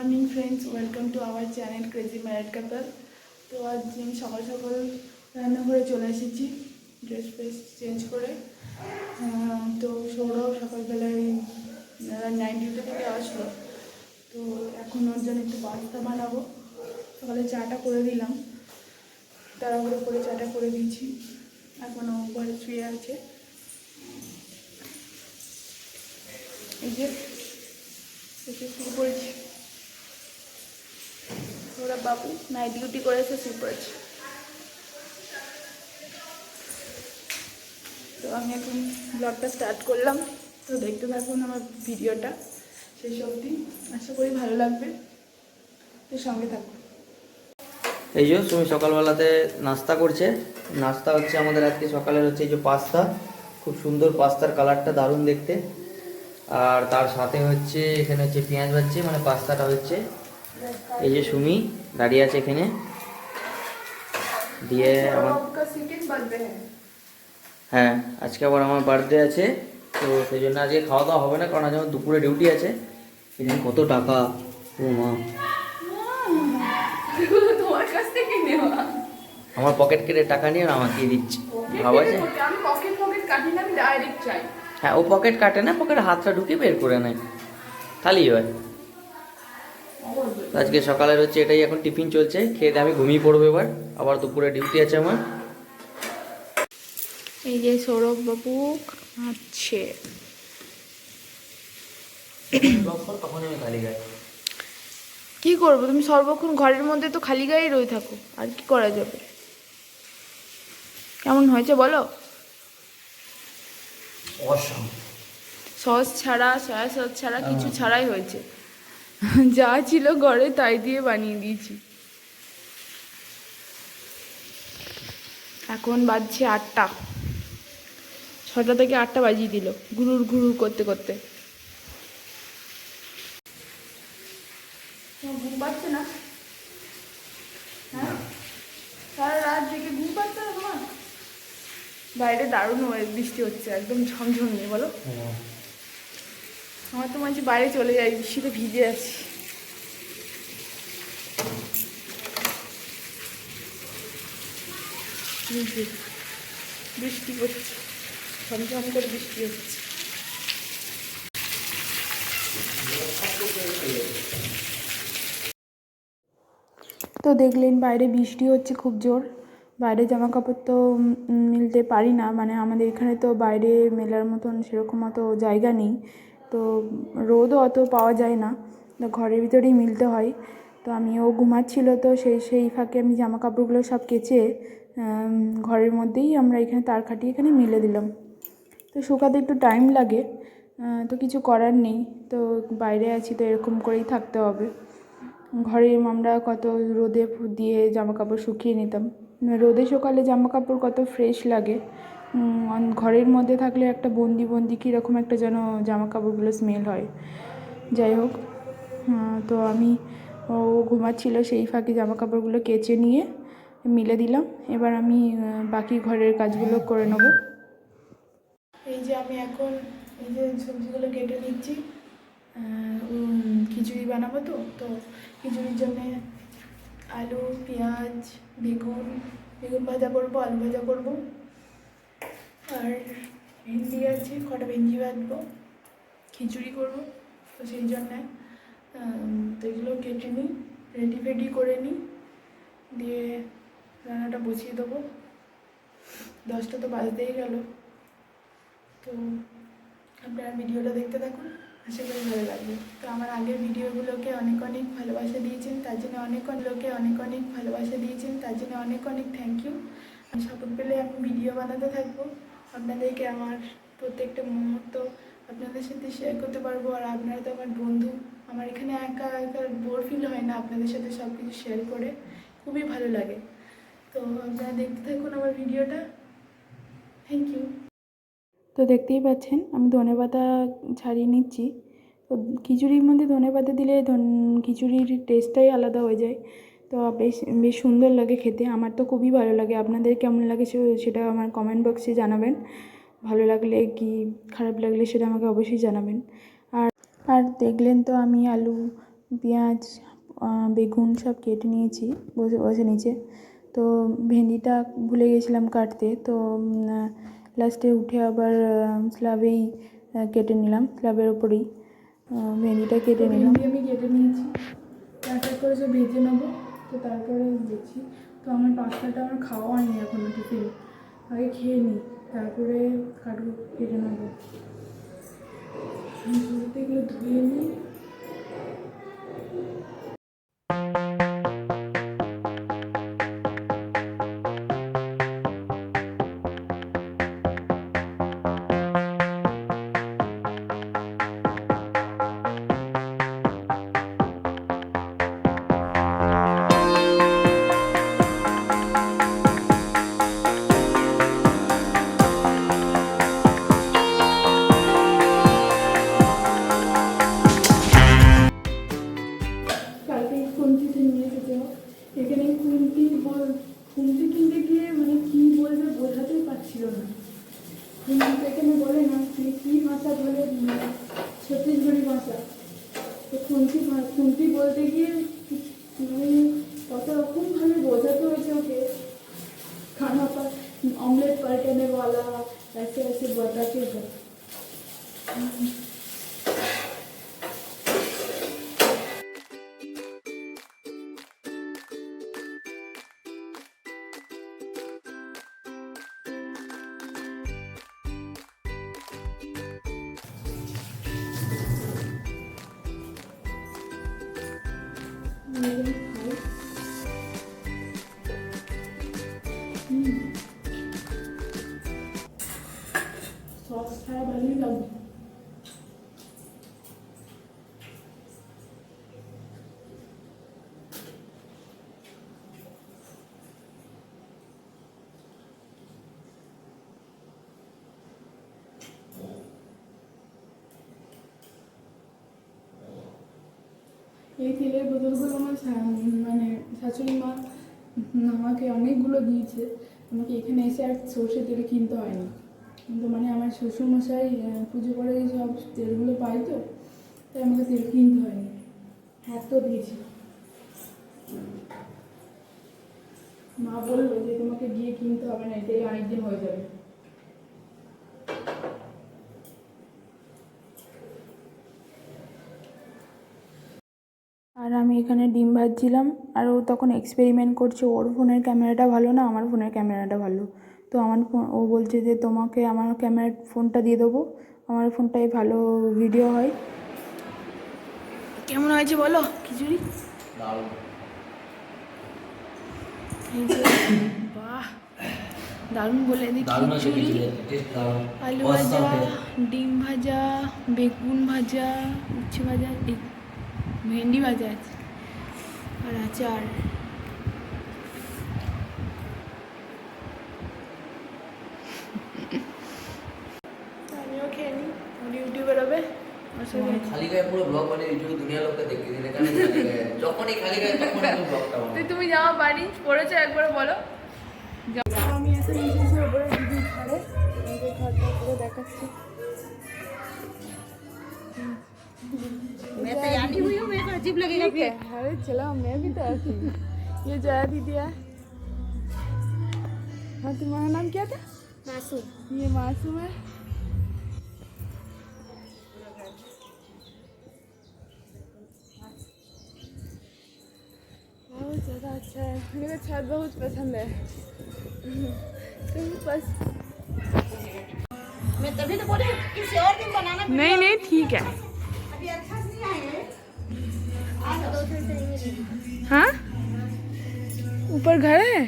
Morning friends, welcome to our channel crazy married couple তো আজ আমি সকাল সকাল রান্নাঘরে চলে এসেছি, ড্রেস ফ্রেস চেঞ্জ করে। তো সৌরভ সকালবেলায় নাইট ডিউটি থেকে আসলো। তো এখন ওর জন্য একটু পাস্তা বানাবো। সকালে চাটা করে দিলাম। তাড়াহুড়ো করে চাটা করে দিয়েছি। এখন ও ঘরে শুয়ে আছে। এই যে শুরু করেছি। ওরা বাবু নাইট ডিউটি করেছে তো। আমি এখন ব্লগটা স্টার্ট করলাম। তো দেখতে থাকুন আমার ভিডিওটা শেষ অবধি। আশা করি ভালো লাগবে। তো সঙ্গে থাকুন। এই যে তুমি সকালবেলাতে নাস্তা করছে। নাস্তা হচ্ছে আমাদের আজকে সকালের হচ্ছে এই যে পাস্তা। খুব সুন্দর পাস্তার কালারটা দারুণ দেখতে। আর তার সাথে হচ্ছে এখানে হচ্ছে পেঁয়াজ ভাজছে মানে পাস্তাটা হচ্ছে। এই যে সুমি। দাঁড়িয়ে আছে এখানে। দিয়ে আমার হ্যাঁ আজকে আবার আমার বার্থডে আছে, তো সেই জন্য আজকে খাওয়া দাওয়া হবে না, কারণ আজ আমার দুপুরে ডিউটি আছে। এখানে কত টাকা। ও মা। আমার পকেট কেটে টাকা নিয়ে আমার দিয়ে দিচ্ছে। ভাবা আছে? হ্যাঁ ও পকেট কাটে না পকেটে হাতটা ঢুকে বের করে নেয়। তাহলেই হয়। আজকে সকালের হচ্ছে এটাই এখন টিফিন চলছে। খেয়ে আমি ঘুমিয়ে পড়ব এবার। আবার দুপুরে ডিউটি আছে আমার। এই যে সৌরভ বাবু আছে গায়ে। কি করব? তুমি সর্বক্ষণ ঘরের মধ্যে তো খালি গায়েই রয়ে থাকো। আর কি করা যাবে? কেমন হয়েছে বলো? সস ছাড়া সয়া সস ছাড়া কিছু ছাড়াই হয়েছে। যা ছিল ঘরে তাই দিয়ে বানিয়ে দিয়েছি। এখন বাজছে আটটা। ছটা থেকে আটটা বাজিয়ে দিল, ঘুরুর ঘুরুর করতে করতে। ঘুম পাচ্ছে না? হ্যাঁ? সারা রাত ঘুম পাচ্ছে না তোমার? বাইরে দারুণ বৃষ্টি হচ্ছে, একদম ঝমঝম ঝমঝমিয়ে, বলো। আমার তো হচ্ছে বাইরে চলে যাই, বৃষ্টিতে ভিজে আছি। বৃষ্টি হচ্ছে। ঝমঝম করে বৃষ্টি হচ্ছে। তো দেখলেন বাইরে বৃষ্টি হচ্ছে খুব জোর। বাইরে জামা কাপড় তো মিলতে পারি না। মানে আমাদের এখানে তো বাইরে মেলার মতন সেরকম অত জায়গা নেই। তো রোদও অত পাওয়া যায় না। তো ঘরের ভিতরেই মিলতে হয়। তো আমি ও ঘুমাচ্ছিল তো সেই সেই ফাঁকে আমি জামা কাপড়গুলো সব কেচে ঘরের মধ্যেই আমরা এখানে তার খাটিয়ে এখানে মিলে দিলাম। তো শুকাতে একটু টাইম লাগে। তো কিছু করার নেই। তো বাইরে আছি তো এরকম করেই থাকতে হবে। ঘরে আমরা কত রোদে দিয়ে জামা কাপড় শুকিয়ে নিতাম। রোদে সকালে জামা কাপড় কত ফ্রেশ লাগে। ঘরের মধ্যে থাকলে একটা বন্দি বন্দি কীরকম একটা যেন জামা কাপড়গুলো স্মেল হয়। যাই হোক তো আমি ও ঘুমাচ্ছিল সেই ফাঁকে জামা কাপড়গুলো কেচে নিয়ে মিলে দিলাম। এবার আমি বাকি ঘরের কাজগুলো করে নেব। এই যে আমি এখন এই যে সবজিগুলো কেটে নিচ্ছি খিচুড়ি বানাবো তো তো খিচুড়ির জন্যে আলু, পেঁয়াজ, বেগুন বেগুন ভাজা করব, আলু ভাজা করব। আর ভেন্ডি আছে, কটা ভেন্ডি বাঁধবো, খিচুড়ি করব, তো সেই জন্যে তো এগুলো কেটে নিই, রেডি ফেডি করে নিই, দিয়ে রান্নাটা বসিয়ে দেবো। দশটা তো বাজতেই গেল। তো আপনারা ভিডিওটা দেখতে থাকুন, আশা করি ভালো লাগবে। তো আমার আগের ভিডিওগুলোকে অনেক অনেক ভালোবাসা দিয়েছেন, তার জন্য অনেক অনেক লোকে অনেক অনেক ভালোবাসা দিয়েছেন, তার জন্য অনেক অনেক থ্যাংক ইউ আমি সাপোর্ট পেলে আমি ভিডিও বানাতে থাকব। আপনাদেরকে আমার প্রত্যেকটা মুহূর্ত আপনাদের সাথে শেয়ার করতে পারব আর আপনারা তো আমার বন্ধু। আমার এখানে একা একা বোর ফিল হয় না আপনাদের সাথে সব কিছু শেয়ার করে। খুবই ভালো লাগে। তো আপনারা দেখতে থাকুন আমার ভিডিওটা। থ্যাংক ইউ তো দেখতেই পাচ্ছেন, আমি ধনে পাতা ছাড়িয়ে নিচ্ছি। তো খিচুড়ির মধ্যে ধনে পাতা দিলে খিচুড়ির টেস্টটাই আলাদা হয়ে যায়। তো বেশ বেশ সুন্দর লাগে খেতে। আমার তো খুবই ভালো লাগে। আপনাদের কেমন লাগে সেটা আমার কমেন্ট বক্সে জানাবেন। ভালো লাগলে কি খারাপ লাগলে সেটা আমাকে অবশ্যই জানাবেন। আর আর দেখলেন তো আমি আলু পেঁয়াজ বেগুন সব কেটে নিয়েছি বসে বসে নিচে। তো ভেন্ডিটা ভুলে গেছিলাম কাটতে। তো লাস্টে উঠে আবার স্ল্যাবেই কেটে নিলাম। স্ল্যাবের ওপরেই ভেন্ডিটা কেটে নিলাম। আমি কেটে নিয়েছি। করে সব ভেজে নেব। তো তারপরে দেখছি তো আমার পাস্তাটা আমার খাওয়া হয়নি এখনও টিফিন। আগে খেয়ে নিই তারপরে কাটবো, কেটে নেব। এগুলো ধুয়ে নিই খুন্তি এখানে বলে না মানে কী ভাষা বলে মানে ছত্তিশগড়ি ভাষা তো খুন্তি ভা- খুন্তি বলতে গিয়ে মানে কত রকমভাবে বোঝাতে হয়েছে ওকে खाना पर ऑमलेट पलटने वाला ऐसे ऐसे बताते हैं সস এই তেলের বোতলগুলো আমার মানে শাশুড়ি মা আমাকে অনেকগুলো দিয়েছে। আমাকে এখানে এসে আর সর্ষে তেল কিনতে হয়নি। কিন্তু মানে আমার শ্বশুরমশাই পুজো করে সব তেলগুলো পাই তো, তাই আমাকে তেল কিনতে হয়নি। এত দিয়েছে। মা বলল যে তোমাকে গিয়ে কিনতে হবে না এটাই অনেকদিন হয়ে যাবে। আর আমি এখানে ডিম ভাজছিলাম আর ও তখন এক্সপেরিমেন্ট করছে ওর ফোনের ক্যামেরাটা ভালো না আমার ফোনের ক্যামেরাটা ভালো। তো আমার ফোন ও বলছে যে তোমাকে আমার ক্যামেরার ফোনটা দিয়ে দেবো আমার ফোনটায় ভালো ভিডিও হয়। কেমন হয়েছে বলো খিচুড়ি? বাহ দারুণ বলে দিই খিচুড়ি। আলু ভাজা ডিম ভাজা বেগুন ভাজা উচ্ছে ভাজা ভেন্ডি ভাজা আছে। আর আচার আমিও খেয়ে নিই। ওর ইউটিউবে রবে ওর সাথে খালি গায়ে পুরো ব্লগ ইউটিউবে দুনিয়া লোককে দেখতে দিলে কেন যখনই খালি গায়ে তখন আমি ব্লগটা বানাই তুমি জামা বাড়ি পড়েছো একবার বলো। আমি এখন এসেছি ওপরে দিদি ঘরে। ঘরটা পুরো দেখাচ্ছি। अजीब लगेगा है। अरे चलो मैं भी तो ऐसी ये जया दीदी है। हाँ तुम्हारा नाम क्या था? मासूम ये मासूम है। बहुत ज़्यादा अच्छा है। मेरे को छत बहुत पसंद है। तुम बस। मैं तभी तो बोले किसी और दिन बनाना नहीं नहीं ठीक है। हाँ ऊपर घर है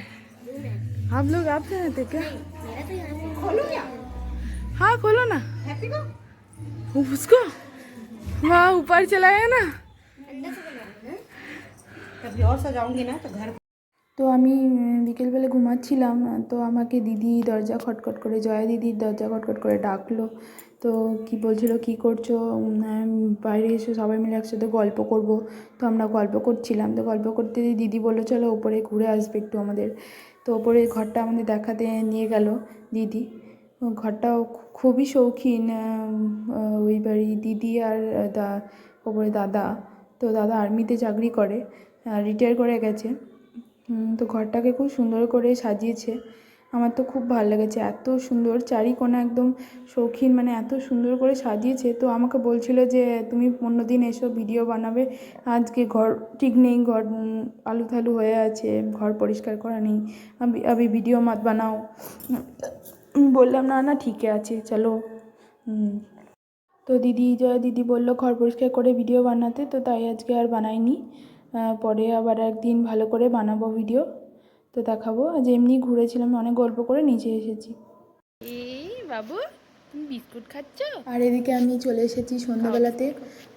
आप लोग आपसे रहते क्या मेरा तो यहाँ खोलू क्या हाँ खोलो ना हैप्पी को उसको वहाँ ऊपर चला गया ना अंडा से बनाना है कभी और सजाऊंगी ना तो घर তো আমি উম, বিকেলবেলা ঘুমাচ্ছিলাম তো আমাকে দিদি দরজা খটখট করে জয়া দিদির দরজা খটখট করে ডাকলো তো কি বলছিল, কি করছ? বাইরে এসে সবাই মিলে একসাথে গল্প করব। তো আমরা গল্প করছিলাম। তো গল্প করতে দিদি বলল, চলো ওপরে ঘুরে আসবে একটু আমাদের। তো ওপরে ঘরটা আমাদের দেখাতে নিয়ে গেল দিদি। ঘরটাও খুবই শৌখিন ওই বাড়ি দিদি আর দা, ওপরে দাদা। তো দাদা আর্মিতে চাকরি করে রিটায়ার করে গেছে। তো ঘরটাকে খুব সুন্দর করে সাজিয়েছে। আমার তো খুব ভালো লেগেছে। এত সুন্দর চারিকোণা একদম শৌখিন মানে এত সুন্দর করে সাজিয়েছে। তো আমাকে বলছিল যে, তুমি অন্য দিন এসো ভিডিও বানাবে। আজকে ঘর, ঠিক নেই, ঘর আলু থালু হয়ে আছে, ঘর পরিষ্কার করা নেই। আমি ভিডিও মাত বানাও। বললাম, না না ঠিক আছে, চলো। তো দিদি, জয়া দিদি বলল, ঘর পরিষ্কার করে ভিডিও বানাতে। তো তাই আজকে আর বানাইনি। পরে আবার একদিন ভালো করে বানাবো ভিডিও তো দেখাবো। আজ এমনি ঘুরেছিলাম অনেক গল্প করে নিচে এসেছি। এই বাবু তুমি বিস্কুট খাচ্ছ? আর এদিকে আমি চলে এসেছি সন্ধ্যাবেলাতে।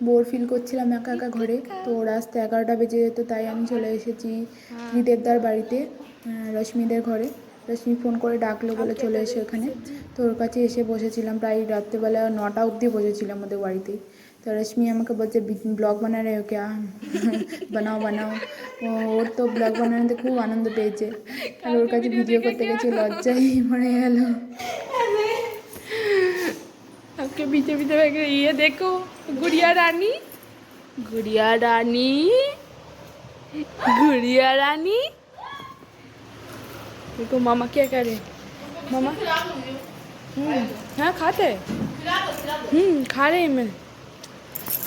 বোর ফিল করছিলাম একা একা ঘরে। তো রাস্তা এগারোটা বেজে যেত তাই আমি চলে এসেছি ত্রিদেবদার বাড়িতে রশ্মিদের ঘরে। রশ্মি ফোন করে ডাকলো বলে চলে এসে এখানে। তো ওর কাছে এসে বসেছিলাম প্রায় রাত্রেবেলা নটা অবধি বসেছিলাম ওদের বাড়িতেই তো রশ্মি আমাকে বলছে ব্লগ বানা রে ক্যা বানাও বানাও ও ওর তো ব্লগ বানানোতে খুব আনন্দ পেয়েছে আর ওর কাছে ভিডিও করতে গেছে লজ্জায় মরে গেল आपके पीछे पीछे बैठ गई ये देखो गुड़िया रानी गुड़िया रानी गुड़िया रानी देखो मामा क्या करे मामा हम्म, हाँ खाते हैं हम्म खा रहे हैं मैं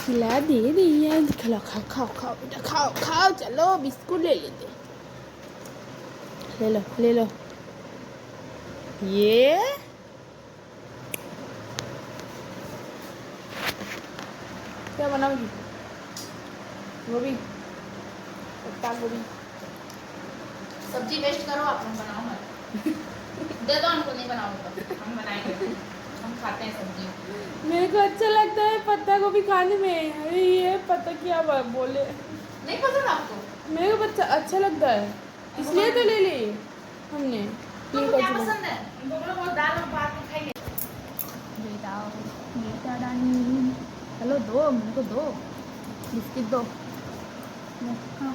खिला दे रही है। खिला खाओ खाओ खाओ बेटा खाओ खाओ चलो, बिस्कुट ले लेते। ले लो ले लो। ये। क्या बनाओगी गोभी। पत्ता गोभी। सब्ज़ी वेस्ट करो, आप हम बनाओ मत। दे दो हमको, नहीं बनाओ तो हम बनाएँगे। खाते हैं सब्ज़ी? मेरे को अच्छा लगता है पत्ता गोभी खाने में। अरे ये पत्ता क्या बोले। नहीं पसंद आपको? मेरे को पत्ता अच्छा लगता है। इसलिए तो ले ली हमने। तुमको क्या अच्छा पसंद है? दाल खाएँगे बेटा बेटा रानी हेलो दो मेरे को दो। बिस्किट दो। खाओ।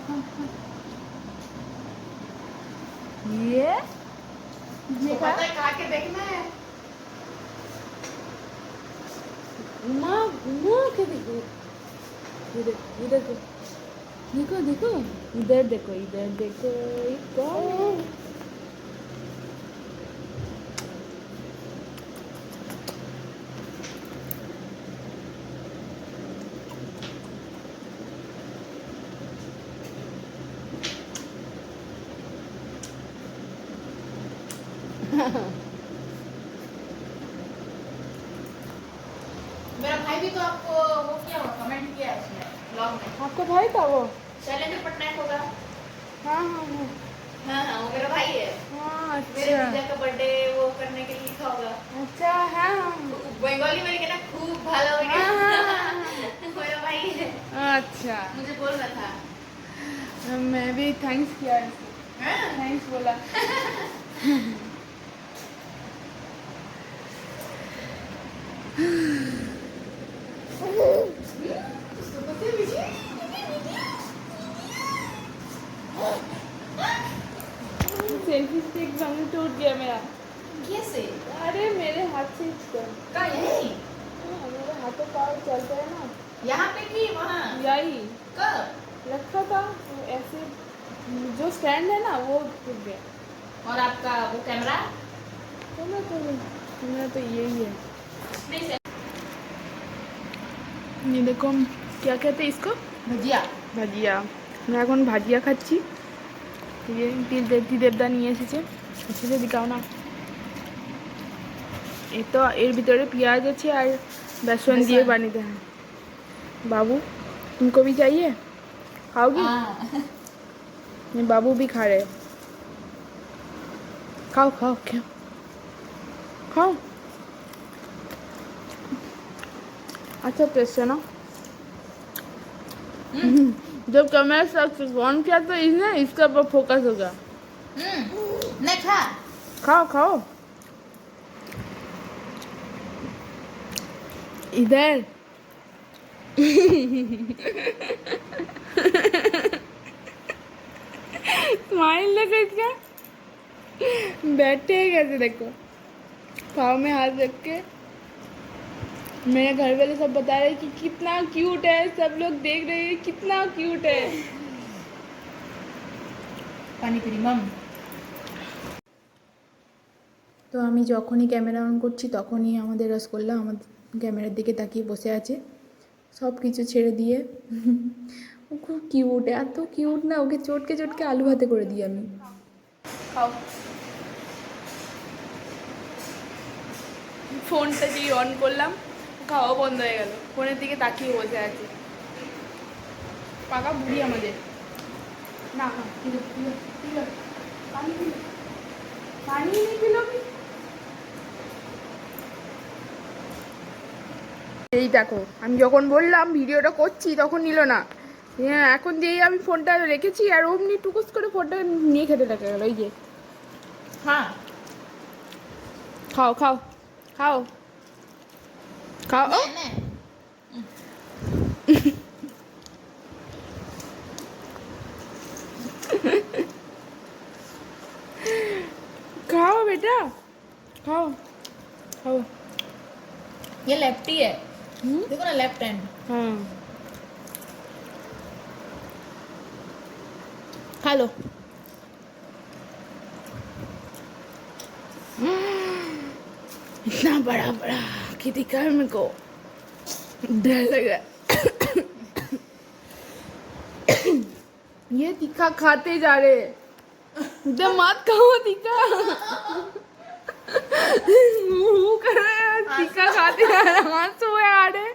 ये तो पता है खा के देखना है। माँ माँ के देखो इधर इधर देखो देखो देखो इधर देखो इधर देखो ये हाँ हाँ हाँ हाँ हाँ वो मेरा भाई है। हाँ अच्छा। जीजा का बर्थडे वो करने के लिए लिखा होगा। अच्छा हाँ। बंगाली में कहना खूब भालो हो गया। मेरा भाई है। अच्छा। मुझे बोल रहा था मैं भी थैंक्स किया? थैंक्स बोला। सेल्फी स्टिक सामने टूट गया मेरा कैसे अरे मेरे हाथ से इसका का यही हाँ, मेरे हाथों पाँव चलते हैं ना यहाँ पे की वहाँ यही कब रखा था तो ऐसे जो स्टैंड है ना वो टूट गया और आपका वो कैमरा तो ना तो मेरा तो यही है नहीं से ये देखो हम क्या कहते हैं इसको भजिया ভাজিয়া আমরা এখন ভাজিয়া খাচ্ছি এই যে তিল দেবী দেবদা নিয়ে এসেছে এসেছে দিকাও না এ তো এর ভিতরে পেঁয়াজ আছে আর बेसन दिए पानी थे बाबू तुमको भी चाहिए? खाओगी? हाँ। ये बाबू भी खा रहे हो। खाओ खाओ क्या? खाओ। अच्छा टेस्ट है हम्म। जब कैमरा शख्स ऑन किया तो इसने इसका फोकस होगा हम्म। नहीं खा। खाओ खाओ। इधर स्माइल देखो इसका बैठे हैं कैसे देखो पाँव में हाथ रख के मेरे घर वाले सब बता रहे हैं कि कितना क्यूट है सब लोग देख रहे हैं कितना क्यूट है पानी पूरी मम তো আমি যখনই ক্যামেরা অন করছি তখনই আমাদের রসগোল্লা আমার ক্যামেরার দিকে তাকিয়ে বসে আছে। সব কিছু ছেড়ে দিয়ে। ও খুব কিউট এত কিউট না, ওকে চটকে চটকে আলু ভাতে করে দিই আমি। ফোনটা যেই অন করলাম, খাওয়া বন্ধ হয়ে গেল। ফোনের দিকে তাকিয়ে বসে আছে। পাকা বুড়ি আমাদের। না পানি পানি এই দেখো আমি যখন বললাম ভিডিওটা করছি তখন নিল না হ্যাঁ এখন যেই আমি ফোনটা রেখেছি আর অমনি টুকুস করে ফোনটা নিয়ে খেতে লেগে গেল এই যে हाँ খাও খাও খাও খাও ও, नहीं खाओ बेटा खाओ खाओ ये लेफ्टी है हम्म? देखो ना लेफ़्ट हैंड खा लो इतना बड़ा बड़ा कि दिखा मेरे को। डर लग लगा ये तीखा खाते जा रहे। इधर मत खाओ तीखा। मुँह कर रहे हैं तीखा खाते जा रहे हैं। आंसू है आ रहे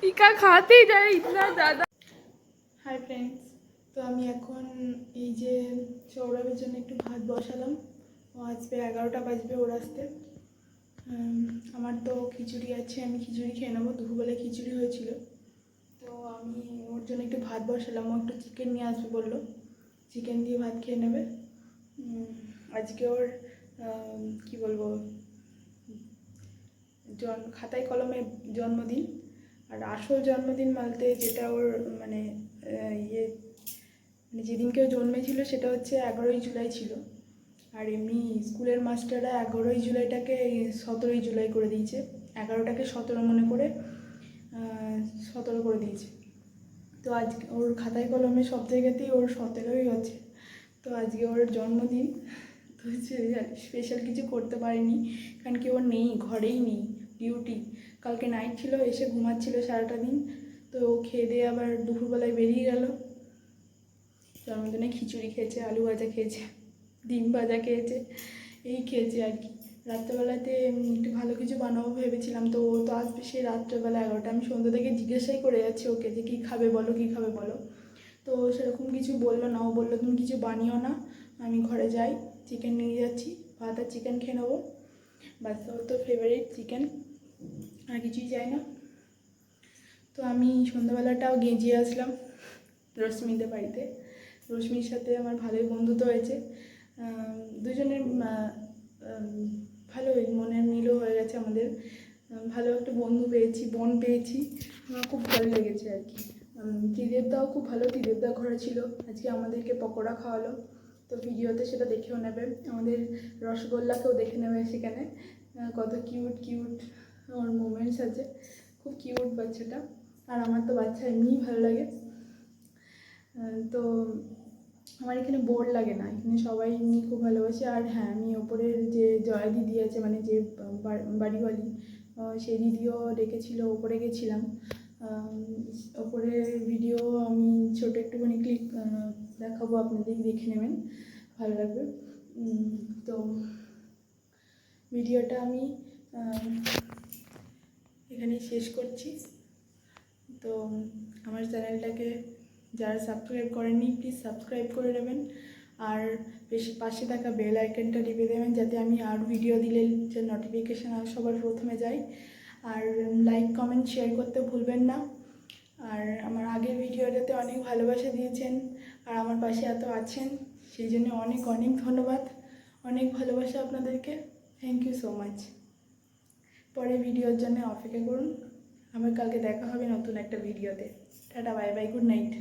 टीका खाते ही जा रहे इतना ज्यादा হাই ফ্রেন্ডস তো আমি এখন এই যে সৌরভের জন্য একটু ভাত বসালাম ও আসবে এগারোটা বাজবে ওর আসতে উম, আমার তো খিচুড়ি আছে আমি খিচুড়ি খেয়ে নেবো দুপুরবেলা খিচুড়ি হয়েছিল তো আমি ওর জন্য একটু ভাত বসালাম ও একটু চিকেন নিয়ে আসবে বললো চিকেন দিয়ে ভাত খেয়ে নেবে উম, আজকে ওর আম, কি বলবো জন, খাতায় কলমে জন্মদিন। আর আসল জন্মদিন বলতে যেটা ওর মানে ইয়ে মানে যেদিনকে জন্মেছিল সেটা হচ্ছে এগারোই জুলাই ছিল। আর এমনি স্কুলের মাস্টাররা এগারোই জুলাইটাকে সতেরোই জুলাই করে দিয়েছে। এগারোটাকে সতেরো মনে করে সতেরো করে দিয়েছে। তো আজকে ওর খাতায় কলমে সব জায়গাতেই ওর সতেরোই হচ্ছে তো আজকে ওর জন্মদিন। তো স্পেশাল কিছু করতে পারিনি। কারণ কি ওর নেই, ঘরেই নেই। ডিউটি কালকে নাইট ছিল, এসে ঘুমাচ্ছিল সারাটা দিন। তো খেয়ে দিয়ে আবার দুপুরবেলায় বেরিয়ে গেল। জন্মদিনে খিচুড়ি খেয়েছে, আলু ভাজা খেয়েছে, ডিম ভাজা খেয়েছে, এই খেয়েছে আর কি। রাত্রেবেলাতে একটু ভালো কিছু বানাবো ভেবেছিলাম, তো ও তো আসবে সেই রাত্রেবেলা এগারোটা। আমি সন্ধ্যা থেকে জিজ্ঞাসাই করে যাচ্ছি ওকে যে কী খাবে বলো, কী খাবে বলো। তো সেরকম কিছু বলল না, ও বলল, তুমি কিছু বানিও না, আমি ঘরে যাই চিকেন নিয়ে যাচ্ছি, ভাত আর চিকেন খেয়ে নেব। ওর তো ফেভারিট চিকেন আর কিছুই চাই না। তো আমি সন্ধ্যাবেলাটাও গেঁজিয়ে আসলাম রশ্মিদের বাড়িতে। রশ্মির সাথে আমার ভালোই বন্ধুত্ব হয়েছে। দুজনের ভালোই মনের মিলও হয়ে গেছে আমাদের। ভালো একটা বন্ধু পেয়েছি বোন পেয়েছি। আমার খুব ভালো লেগেছে আর কি। ত্রিদেবদাও খুব ভালো ত্রিদেবদা ঘরে ছিল। আজকে আমাদেরকে পকোড়া খাওয়ালো। তো ভিডিওতে সেটা দেখেও নেবে। আমাদের রসগোল্লাকেও দেখে নেবে সেখানে। কত কিউট কিউট ওর মোমেন্টস আছে। খুব কিউট বাচ্চাটা। আর আমার তো বাচ্চা এমনিই ভালো লাগে। তো আমার এখানে বোর লাগে না। এখানে সবাই এমনি খুব ভালোবাসে। আর হ্যাঁ আমি ওপরের যে জয়া দিদি আছে মানে যে বাড়িওয়ালি সেই দিদিও ডেকেছিল ওপরে গেছিলাম। আম, ওপরের ভিডিও আমি ছোট একটুখানি ক্লিক দেখাবো আপনাদের দেখে নেবেন। ভালো লাগবে। তো ভিডিওটা আমি আহ, এখানে শেষ করছি। তো আমার চ্যানেলটাকে যারা সাবস্ক্রাইব করেননি প্লিজ সাবস্ক্রাইব করে নেবেন। আর বেশি পাশে থাকা বেল আইকনটা টিপে দেবেন যাতে আমি আর ভিডিও দিলে যে নোটিফিকেশান সবার প্রথমে যায় আর লাইক কমেন্ট শেয়ার করতে ভুলবেন না। আর আমার আগের ভিডিওটাতে অনেক ভালোবাসা দিয়েছেন আর আমার পাশে এত আছেন সেই জন্য অনেক অনেক ধন্যবাদ। অনেক ভালোবাসা আপনাদেরকে। থ্যাংক ইউ সো মাচ পরের ভিডিওর জন্য অপেক্ষা করুন। আমার কালকে দেখা হবে নতুন একটা ভিডিওতে। Tata, bye bye good night